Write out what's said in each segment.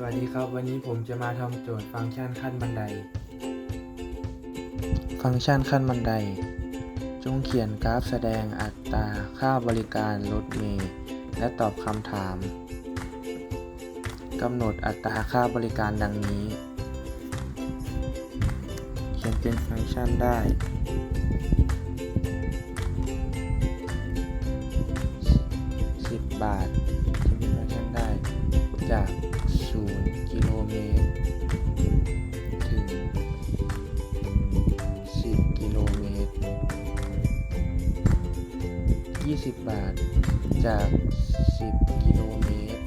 สวัสดีครับ วันนี้ผมจะมาทำโจทย์ฟังก์ชันขั้นบันได ฟังก์ชันขั้นบันได จงเขียนกราฟแสดงอัตราค่าบริการรถเมล์และตอบคำถามกำหนดอัตราค่าบริการดังนี้ เขียนเป็นฟังก์ชันได้ 10 บาทเขียนเป็นฟังก์ชันได้จาก 0กิโลเมตร ถึง 10 กิโลเมตร 20 บาท จาก 10 กิโลเมตร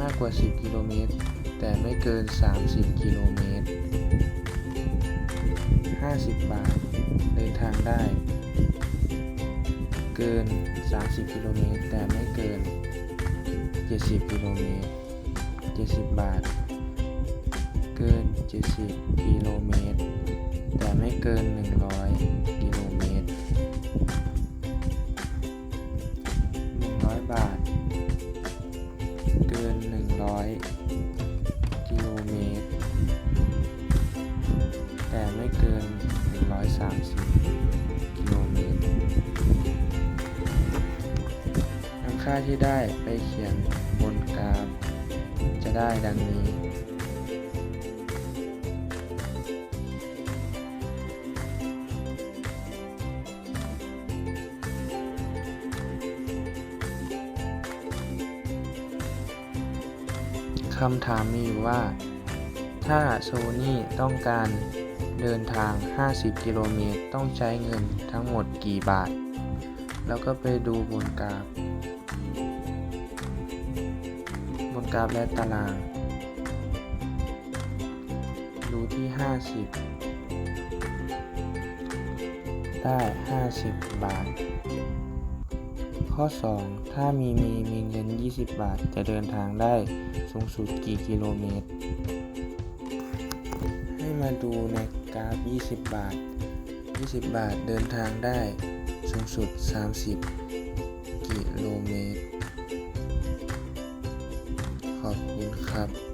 มากกว่า 10 กิโลเมตร แต่ไม่เกิน 30 กิโลเมตร 50 บาท เดินทางได้ เกิน 30 กิโลเมตร แต่ไม่เกิน70กิโลเมตร 70 บาท เกิน 70 กิโลเมตร แต่ไม่เกิน 100 กิโลเมตร 100 บาท เกิน 100 กิโลเมตร แต่ไม่เกิน 130 กิโลเมตรนำค่าที่ได้ไปเขียนบนกราฟ ได้ดังนี้ คำถามมีอยู่ว่า ถ้าโซนี่ต้องการเดินทาง 50 กิโลเมตร ต้องใช้เงินทั้งหมดกี่บาท แล้วก็ไปดูบนกราฟ กราฟและตารางดูที่ 50 ได้ 50 บาท ข้อ 2 ถ้ามีมีมีเงิน 20 บาท จะเดินทางได้สูงสุดกี่กิโลเมตร ให้มาดูในกราฟ 20 บาท 20 บาทเดินทางได้สูงสุด 30 กิโลเมตร ครับ